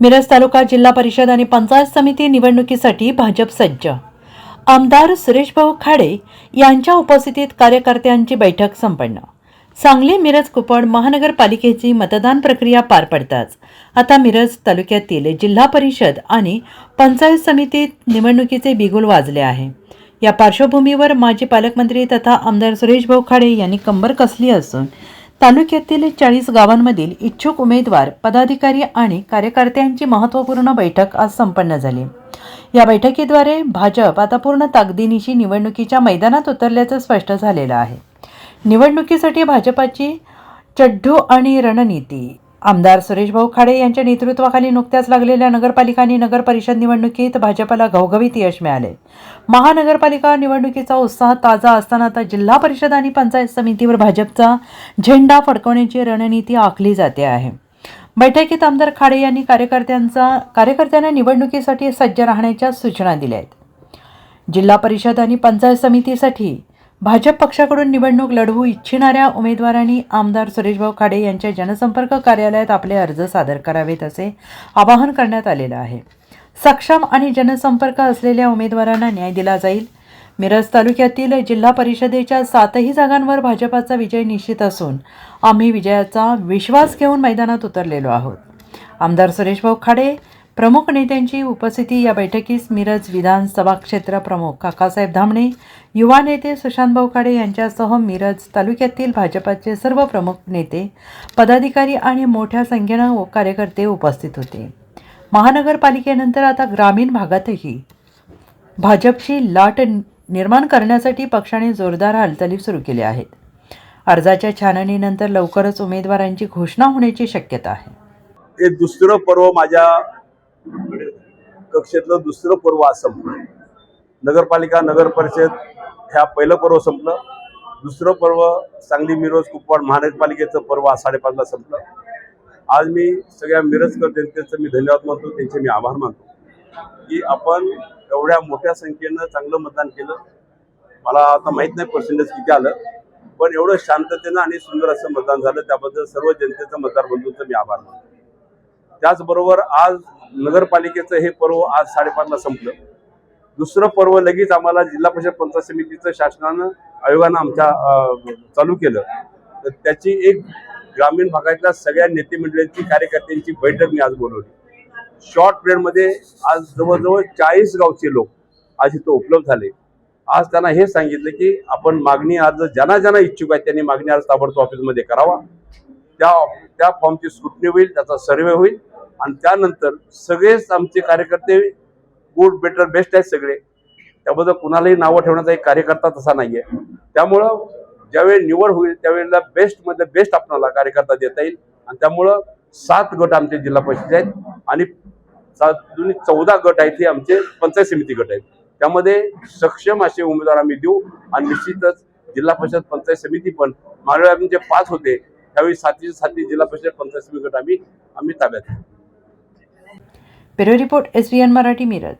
मिरज तालुका जिल्हा परिषद आणि पंचायत समिती निवडणुकीसाठी भाजप सज्ज. आमदार सुरेशभाऊ खाडे यांच्या उपस्थितीत कार्यकर्त्यांची बैठक संपन्न. सांगली मिरज कुपड महानगरपालिकेची मतदान प्रक्रिया पार पडताच आता मिरज तालुक्यातील जिल्हा परिषद आणि पंचायत समितीत निवडणुकीचे बिगुल वाजले आहे. या पार्श्वभूमीवर माजी पालकमंत्री तथा आमदार सुरेशभाऊ खाडे यांनी कंबर कसली असून तालुक्यातील चाळीस गावांमधील इच्छुक उमेदवार पदाधिकारी आणि कार्यकर्त्यांची महत्त्वपूर्ण बैठक आज संपन्न झाली. या बैठकीद्वारे भाजप आता पूर्ण ताकदीनिशी निवडणुकीच्या मैदानात उतरल्याचं स्पष्ट झालेलं आहे. निवडणुकीसाठी भाजपाची चड्ढू आणि रणनीती आमदार सुरेश भाऊ खाडे यांच्या नेतृत्वाखाली नुकत्याच लागलेल्या नगरपालिका आणि नगर परिषद निवडणुकीत भाजपाला घवघवीत यश मिळाले. महानगरपालिका निवडणुकीचा उत्साह ताजा असताना आता जिल्हा परिषद आणि पंचायत समितीवर भाजपचा झेंडा फडकवण्याची रणनीती आखली जाते आहे. बैठकीत आमदार खाडे यांनी कार्यकर्त्यांचा कार्यकर्त्यांना निवडणुकीसाठी सज्ज राहण्याच्या सूचना दिल्या आहेत. जिल्हा परिषद आणि पंचायत समितीसाठी भाजप पक्षाकडून निवडणूक लढवू इच्छिणाऱ्या उमेदवारांनी आमदार सुरेशभाऊ खाडे यांच्या जनसंपर्क कार्यालयात आपले अर्ज सादर करावेत असे आवाहन करण्यात आलेलं आहे. सक्षम आणि जनसंपर्क असलेल्या उमेदवारांना न्याय दिला जाईल. मिरज तालुक्यातील जिल्हा परिषदेच्या सातही जागांवर भाजपाचा विजय निश्चित असून आम्ही विजयाचा विश्वास घेऊन मैदानात उतरलेलो आहोत. आमदार सुरेशभाऊ खाडे प्रमुख नेत्यांची उपस्थिती या बैठकीस मिरज विधानसभा क्षेत्र प्रमुख काकासाहेब धामणे युवा नेते सुशांतभाऊ खाडे यांच्यासह मिरज तालुक्यातील भाजपाचे सर्व प्रमुख नेते पदाधिकारी आणि मोठ्या संख्येनं कार्यकर्ते उपस्थित होते. महानगरपालिकेनंतर आता ग्रामीण भागातही भाजपची लाट निर्माण करण्यासाठी पक्षाने जोरदार हालचाली सुरू केल्या आहेत. अर्जाच्या छाननीनंतर लवकरच उमेदवारांची घोषणा होण्याची शक्यता आहे. हे दुसरं पर्व माझ्या कक्षेतलं दुसरं पर्व आज संपलं. नगरपालिका नगर परिषद ह्या पहिलं पर्व संपलं. दुसरं पर्व सांगली मिरज कुपवाड महानगरपालिकेचं पर्व आज साडेपाचला संपलं. आज मी सगळ्या मिरजकर जनतेचं मी धन्यवाद मानतो त्यांचे मी आभार मानतो. की आपण एवढ्या मोठ्या संख्येनं चांगलं मतदान केलं. मला आता माहीत नाही पर्सेंटेज किती आलं पण एवढं शांततेनं आणि सुंदर असं मतदान झालं. त्याबद्दल सर्व जनतेचं मतदार बंधूंचं मी आभार मानतो. त्याचबरोबर आज नगरपालिकेचं हे पर्व आज साडेपाचला संपलं. दुसरं पर्व लगेच आम्हाला जिल्हा परिषद पंचायत समितीचं शासनानं आयोगानं आमच्या चालू केलं. तर त्याची एक ग्रामीण भागातल्या सगळ्या नेतेमंडळींची कार्यकर्त्यांची बैठक मी आज बोलवली. शॉर्ट पिरियडमध्ये आज जवळजवळ चाळीस गावचे लोक आज इथं उपलब्ध झाले. आज त्यांना हे सांगितलं की आपण मागणी अर्ज ज्यांना ज्यांना इच्छुक आहेत त्यांनी मागणी अर्ज ताबडतोब ऑफिसमध्ये करावा. त्या त्या फॉर्मची स्क्रुटनी होईल त्याचा सर्वे होईल. आणि त्यानंतर सगळेच आमचे कार्यकर्ते गुड बेटर बेस्ट आहेत सगळे. त्याबद्दल कुणालाही नावं ठेवण्याचा एक कार्यकर्ता तसा नाहीये. त्यामुळं ज्यावेळी निवड होईल त्यावेळेला बेस्टमध्ये बेस्ट आपणाला कार्यकर्ता देता येईल. आणि त्यामुळं सात गट आमचे जिल्हा परिषद आहेत. आणि सात चौदा गट आहेत हे आमचे पंचायत समिती गट आहेत. त्यामध्ये सक्षम असे उमेदवार आम्ही देऊ. आणि निश्चितच जिल्हा परिषद पंचायत समिती पण मागल्या वेळी जे पाच होते. त्यावेळी सातशे सातवी जिल्हा परिषद पंचायत समिती गट आम्ही आम्ही ताब्यात पेरो रिपोर्ट एस मराठी मिरज.